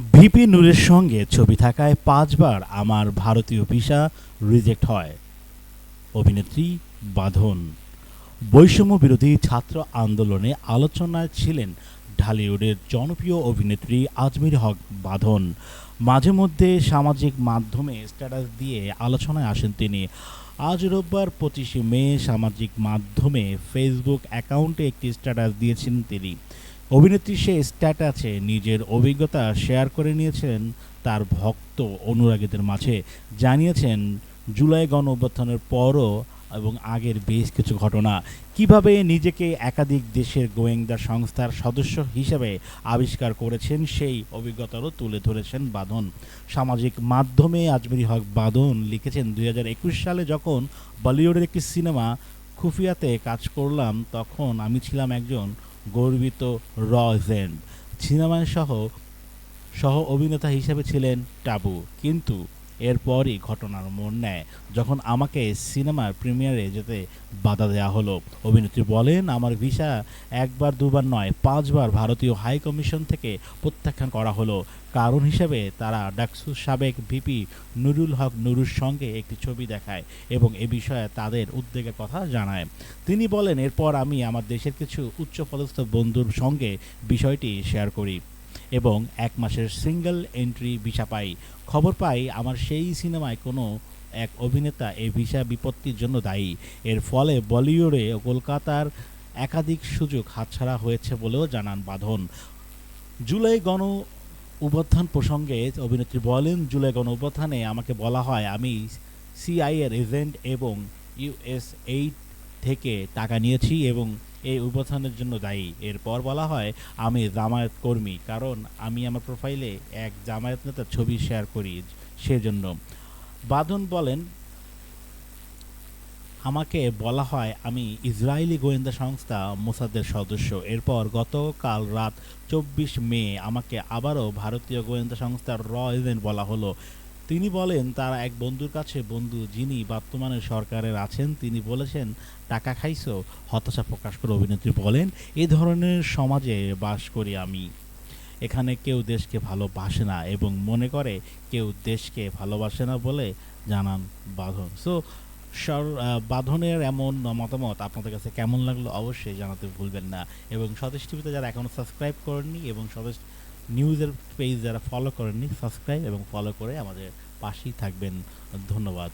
VP নূরের সঙ্গে ছবি থাকায় পাঁচবার আমার ভারতীয় ভিসা রিজেক্ট হয়। অভিনেত্রী বাঁধন। বৈষম্য বিরোধী ছাত্র আন্দোলনে আলোচনায় ছিলেন ঢালিউডের জনপ্রিয় অভিনেত্রী আজমির হক বাঁধন। মাঝে মধ্যে সামাজিক মাধ্যমে স্ট্যাটাস দিয়ে আলোচনায় আসেন তিনি। আজ রোববার পঁচিশে মে সামাজিক মাধ্যমে ফেসবুক অ্যাকাউন্টে একটি স্ট্যাটাস দিয়েছেন তিনি। অভিনেত্রী সে স্ট্যাটাসে নিজের অভিজ্ঞতা শেয়ার করে নিয়েছেন তার ভক্ত অনুরাগীদের মাঝে। জানিয়েছেন, জুলাই গণ অভ্যুত্থানের পরও এবং আগের বেশ কিছু ঘটনা। কীভাবে নিজেকে একাধিক দেশের গোয়েন্দা সংস্থার সদস্য হিসেবে আবিষ্কার করেছেন, সেই অভিজ্ঞতারও তুলে ধরেছেন বাঁধন। সামাজিক মাধ্যমে আজমেরি হক বাঁধন লিখেছেন দু হাজার একুশ সালে যখন বলিউডের একটি সিনেমা খুফিয়াতে কাজ করলাম, তখন আমি ছিলাম একজন গর্বিত রয় এজেন্ট সিনেমায় সহ সহ অভিনেতা হিসেবে ছিলেন টাবু। কিন্তু এরপরই ঘটনার মোড় নেয়, যখন আমাকে সিনেমার প্রিমিয়ারে যেতে বাধা দেওয়া হলো। অভিনেত্রী বলেন, আমার ভিসা একবার, দুবার নয়, পাঁচবার ভারতীয় হাই কমিশন থেকে প্রত্যাখ্যান করা হলো। কারণ হিসেবে তারা ডাকসুর সাবেক ভিপি নুরুল হক নুরুর সঙ্গে একটি ছবি দেখায় এবং এ বিষয়ে তাদের উদ্বেগের কথা জানায়। তিনি বলেন, এরপর আমি আমার দেশের কিছু উচ্চপদস্থ বন্ধুর সঙ্গে বিষয়টি শেয়ার করি। এবং এক মাসের সিঙ্গেল এন্ট্রি ভিসা পাই। খবর পাই আমার সেই সিনেমায় কোনো এক অভিনেতা এই ভিসা বিপত্তির জন্য দায়ী। এর ফলে বলিউডে কলকাতার একাধিক সুযোগ হাতছাড়া হয়েছে বলেও জানান বাঁধন। জুলাই গণ অভ্যুত্থান প্রসঙ্গে অভিনেত্রী বলেন, জুলাই গণ অভ্যুত্থানে আমাকে বলা হয় আমি সিআইএর এজেন্ট এবং ইউএস এইড থেকে টাকা নিয়েছি এবং এই অভ্যুত্থানের জন্য দায়ী। এরপর বলা হয়, আমি জামায়াত কর্মী, কারণ আমি আমার প্রোফাইলে এক জামায়াত নেতার ছবি শেয়ার করি সেজন্য। বাদন বলেন, আমাকে বলা হয়, আমি ইসরায়েলি গোয়েন্দা সংস্থা মোসাদের সদস্য। এরপর গতকাল রাত চব্বিশ মে আমাকে আবারও ভারতীয় গোয়েন্দা সংস্থার র এজেন্ট বলা হলো। তিনি বলেন, তার এক বন্ধুর কাছে, বন্ধু যিনি বর্তমানে সরকারের আছেন, তিনি বলেছেন, টাকা খাইছো? হতাশা প্রকাশ করে অভিনেত্রী বলেন, এ ধরনের সমাজে বাস করি আমি। এখানে কেউ দেশকে ভালোবাসে না এবং মনে করে কেউ দেশকে ভালোবাসে না বলে জানান বাঁধন। সো সর বাঁধনের এমন মতামত আপনাদের কাছে কেমন লাগল অবশ্যই জানাতে ভুলবেন না। এবং স্বদেশ টিভিতে যারা এখনও সাবস্ক্রাইব করেননি এবং স্বদেশ নিউজের পেজ যারা ফলো করেননি সাবস্ক্রাইব এবং ফলো করে আমাদের পাশেই থাকবেন। ধন্যবাদ।